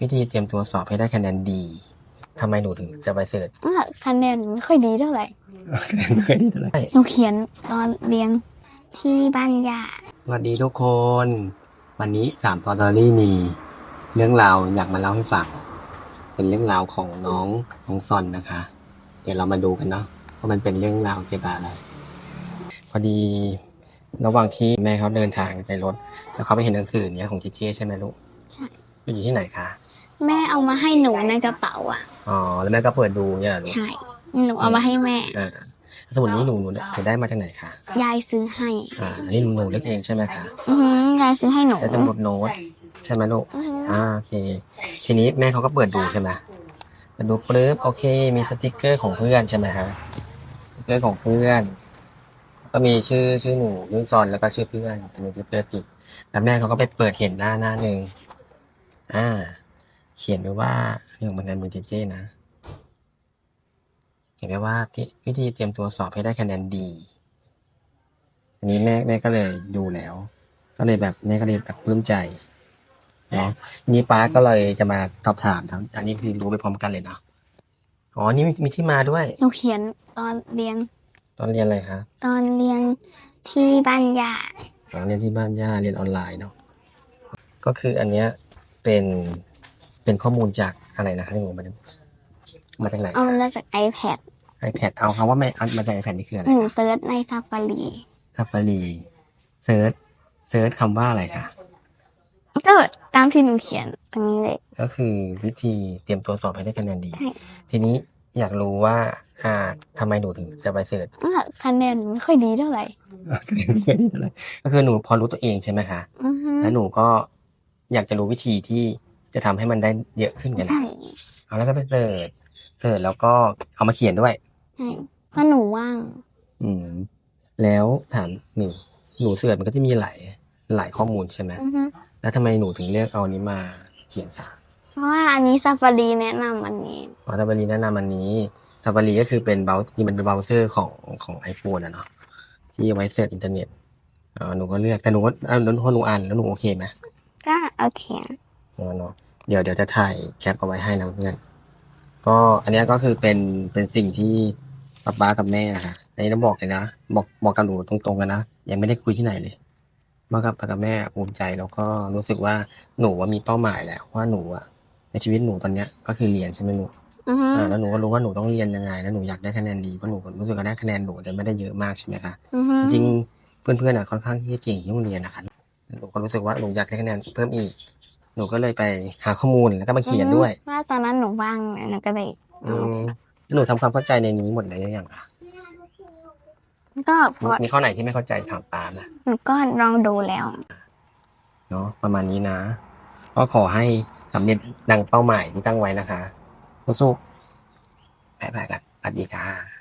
วิธีเตรียมตัวสอบให้ได้คะแนนดี ทำไมหนูถึงจะไปเสิร์ชอะคะแนนไม่ค่อยดีเท่าไหร่คะแนนไม่ค่อยดีเท่าไหร่หนูเขียนตอนเรียนที่บ้านญาติสวัสดีทุกคน วันนี้สามตอนตอรี่มีเรื่องราวอยากมาเล่าให้ฟัง เป็นเรื่องราวของน้องน้องซอนนะคะ เดี๋ยวเรามาดูกันเนาะว่ามันเป็นเรื่องราวเกี่ยวกับอะไร พอดีระหว่างที่แม่เขาเดินทางไปรถ แล้วเขาไปเห็นหนังสือเนี้ยของเจเจใช่ไหมลูก ใช่ อยู่ที่ไหนคะ แม่เอามาให้หนูในกระเป๋าอะ อ๋อ แล้วแม่ก็เปิดดูเนี่ยเหรอลูกใช่ หนูเอามาให้แม่ อ่าสมุดนี้หนูหนูหนูได้มาจากไหนคะยายซื้อให้ อ่าอันนี้หนูหนูเลือกเองใช่ไหมคะอือหือยายซื้อให้หนูแล้วสมุดโน้ตใช่ไหมลูกอือหืออ่าโอเค ทีนี้แม่เขาก็เปิดดูใช่ไหมเปิดดูปุ๊บโอเค มีสติกเกอร์ของเพื่อนใช่ไหมฮะสติกเกอร์ของเพื่อน ก็มีชื่อชื่อหนูชื่อซอนแล้วก็ชื่อเพื่อนอันนี้สติกเกอร์ติดแล้วแม่เขาก็ไปเปิดเห็นหน้าหน้าหนึ่งอ่าเขียนไว้ว่าเรื่องมันนันมือเจเจนะเขียนไว้ว่าที่วิธีเตรียมตัวสอบให้ได้คะแนนดีอันนี้แม่แม่ก็เลยดูแล้ว ก็เลยแบบแม่ก็เลยแบบปลื้มใจเนาะทีนี้ป้าก็เลยจะมาสอบถามครับอันนี้คือรู้ไปพร้อมกันเลยเนาะอ๋อนี่มีมีที่มาด้วยหนูเขียนตอนเรียน ตอนเรียนอะไรคะตอนเรียนที่บ้านญาติตอนเรียนที่บ้านย่าเรียนออนไลน์เนาะก็คืออันเนี้ยเป็น เป็นข้อมูลจากอะไรนะคะที่หนูมาดูมาจากไหนเอามาจาก iPad ไอแพดเอาคำว่าไม่เอามาจากไอแพดนี่คืออะไรหนูเซิร์ชในซาฟารีทัฟฟารีเซิร์ชเซิร์ชคำว่าอะไรคะก็ตามที่หนูเขียนตรงนี้เลย ก็คือวิธีเตรียมตัวสอบให้ได้คะแนนดีใช่ทีนี้อยากรู้ว่า อ่าทำไมหนูถึงจะไปเสิร์ชอะคะแนนไม่ค่อยดีเท่าไหร่ก็คือหนูพอรู้ตัวเองใช่ไหมคะอือหือแล้วหนูก็อยากจะรู้วิธีที่ จะทำให้มันได้เยอะขึ้นกันใช่เอาแล้วก็ไปเสิร์ชเสิร์ชแล้วก็เอามาเขียนด้วยใช่เพราะหนูว่าง อืม แล้วถามหนูหนูเสิร์ชมันก็จะมีหลายหลายข้อมูลใช่ไหมอือหือแล้วทำไมหนูถึงเลือกเอาอันนี้มาเขียนคะเพราะว่าอันนี้ซาฟารีแนะนำอันนี้อ๋อทับารีแนะนำอันนี้ทับารีก็คือเป็นเบราว์นี่มันเป็นเบราว์เซอร์ของของไอโฟนอะเนาะที่เอาไว้เสิร์ชอินเทอร์เน็ตอ๋อหนูก็เลือกแต่หนูก็อ่านหนูพอหนูอ่านแล้วหนูโอเคไหมก็โอเคเนาะเนาะ เดี๋ยวเดี๋ยวจะถ่ายแคปเอาไว้ให้นะเพื่อนก็อันเนี้ยก็คือเป็นเป็นสิ่งที่ป๊าป๊ากับแม่นะคะอันนี้ต้องบอกเลยนะบอกบอกกับหนูตรงๆกันนะยังไม่ได้คุยที่ไหนเลยบอกกับป๊ากับแม่ภูมิใจแล้วก็รู้สึกว่าหนูว่ามีเป้าหมายแล้วว่าหนูอะในชีวิตหนูตอนเนี้ยก็คือเรียนใช่ไหมหนูอือหืออ่าแล้วหนูก็รู้ว่าหนูต้องเรียนยังไง แล้วหนูอยากได้คะแนนดีเพราะหนูรู้สึกว่าได้คะแนนหนูแต่ไม่ได้เยอะมากใช่ไหมคะอือหือจริงๆเพื่อนๆอะค่อนข้างที่จะเก่งที่โรงเรียนนะคะหนูก็รู้สึกว่าหนูอยากได้คะแนนเพิ่มอีก หนูก็เลยไปหาข้อมูลแล้วก็มาเขียนด้วย ว่าตอนนั้นหนูว่างหนูก็เลยอืมแล้วหนูทำความเข้าใจในนี้หมดเลยหรือยังคะก็พอมีข้อไหนที่ไม่เข้าใจถามปานะหนูก็ลองดูแล้วเนาะประมาณนี้นะ ก็ขอให้สำเร็จดังเป้าหมายที่ตั้งไว้นะคะสู้ๆไปๆกันสวัสดีค่ะ